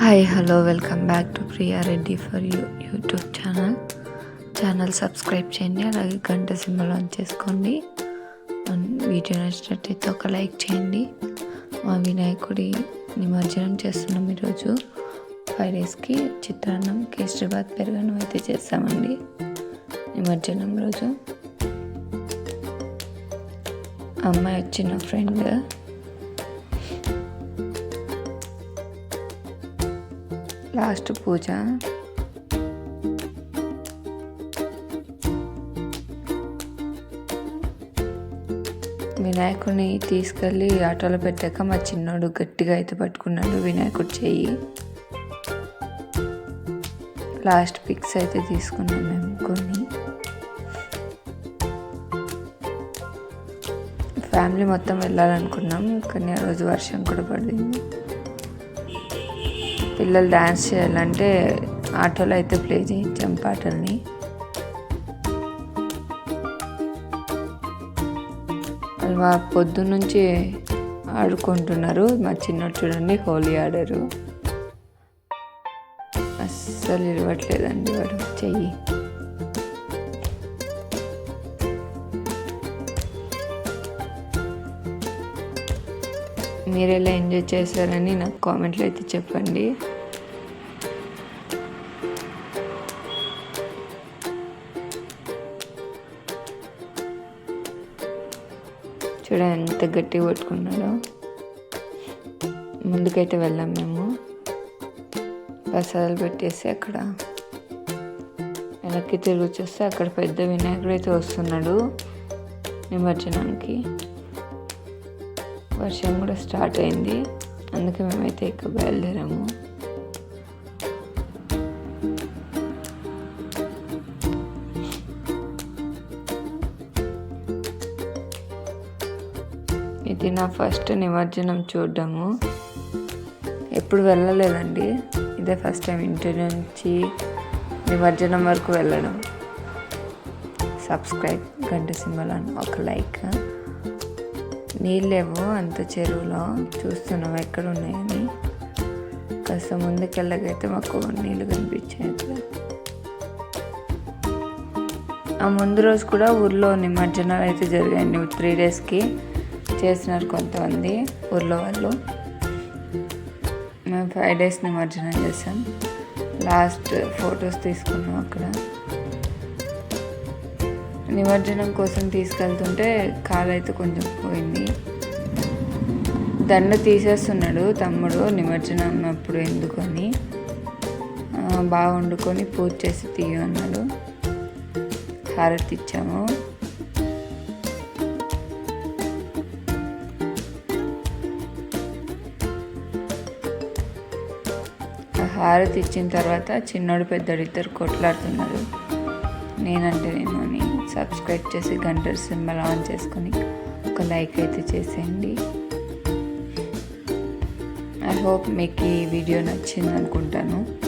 Hi hello welcome back to Priya Reddy for you YouTube channel channel subscribe చేయండి అలాగే గంట symbol on చేసుకోండి. Video నచ్చినట్టయితే ఒక లైక్ చేయండి. మా వినాయకుడి నిమజ్జనం చేస్తున్నాం ఈరోజు. ఫైవ్ డేస్కి చిత్రాన్నం కేసరిబాద్ పెరగడం అయితే చేస్తామండి. నిమజ్జనం రోజు. అమ్మాయి వచ్చిన ఫ్రెండ్ లాస్ట్ పూజ. వినాయకుడిని తీసుకెళ్ళి ఆటోలో పెట్టాక మా చిన్నోడు గట్టిగా అయితే పట్టుకున్నాడు వినాయకుడు చెయ్యి. లాస్ట్ పిక్స్ అయితే తీసుకున్నాం మేము కొన్ని. ఫ్యామిలీ మొత్తం వెళ్ళాలనుకున్నాం కానీ ఆ రోజు వర్షం కూడా పడింది. పిల్లలు డ్యాన్స్ చేయాలంటే ఆటోలో అయితే ప్లే చేయించాం పాటల్ని. వా పొద్దు నుంచి ఆడుకుంటున్నారు. మా చిన్నోడు చూడండి హోలీ ఆడారు. అస్సలు ఇవ్వట్లేదండి వాడు చెయ్యి. మీరు ఎలా ఎంజాయ్ చేశారని నాకు కామెంట్లో అయితే చెప్పండి. చూడ ఎంత గట్టిగా పట్టుకున్నాడో ముందుకైతే వెళ్ళాం మేము. ప్రసాదాలు పెట్టేసి అక్కడ వెనక్కి తిరిగి వచ్చేస్తే అక్కడ పెద్ద వినాయకుడు అయితే వస్తున్నాడు నిమజ్జనానికి. వర్షం కూడా స్టార్ట్ అయింది. అందుకే మేమైతే ఎక్కువ బయలుదేరాము. ఇది నా ఫస్ట్ నిమజ్జనం చూడడము. ఎప్పుడు వెళ్ళలేదండి. ఇదే ఫస్ట్ టైం ఇంటి నుంచి నిమజ్జనం వరకు వెళ్ళడం. సబ్స్క్రైబ్ గంట సింబల్ అని ఒక లైక్. నీళ్ళేవో అంత చెరువులో చూస్తున్నాం ఎక్కడ ఉన్నాయని. కాస్త ముందుకెళ్ళకైతే మాకు నీళ్ళు కనిపించాయి అక్కడ ఆ ముందు రోజు కూడా ఊర్లో నిమజ్జనాలు అయితే జరిగాయండి. త్రీ డేస్కి చేసినారు కొంతమంది ఊర్లో వాళ్ళు. మేము ఫైవ్ డేస్ నిమజ్జనం చేసాం. లాస్ట్ ఫొటోస్ తీసుకున్నాం అక్కడ. నిమజ్జనం కోసం తీసుకెళ్తుంటే కాలు అయితే కొంచెం పోయింది. దండ తీసేస్తున్నాడు తమ్ముడు నిమజ్జనం అప్పుడు ఎందుకని. బాగా వండుకొని పూజ చేసి తీయన్నాడు హారతి ఇచ్చాము. హారతి ఇచ్చిన తర్వాత చిన్నోడు పెద్దోడు ఇద్దరు కొట్లాడుతున్నారు. నేనంటే నేను అని సబ్స్క్రైబ్ చేసి గంట సింబల్ ఆన్ చేసుకొని ఒక లైక్ అయితే చేసేయండి. ఐ హోప్ మీకు ఈ వీడియో నచ్చింది అనుకుంటాను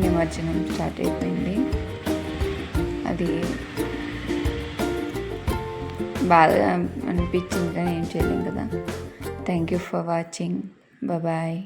నిమజ్జనం స్టార్ట్ అయిపోయింది. అది బాగా అనిపించింది కానీ ఏం చేయలేం కదా. Thank you for watching bye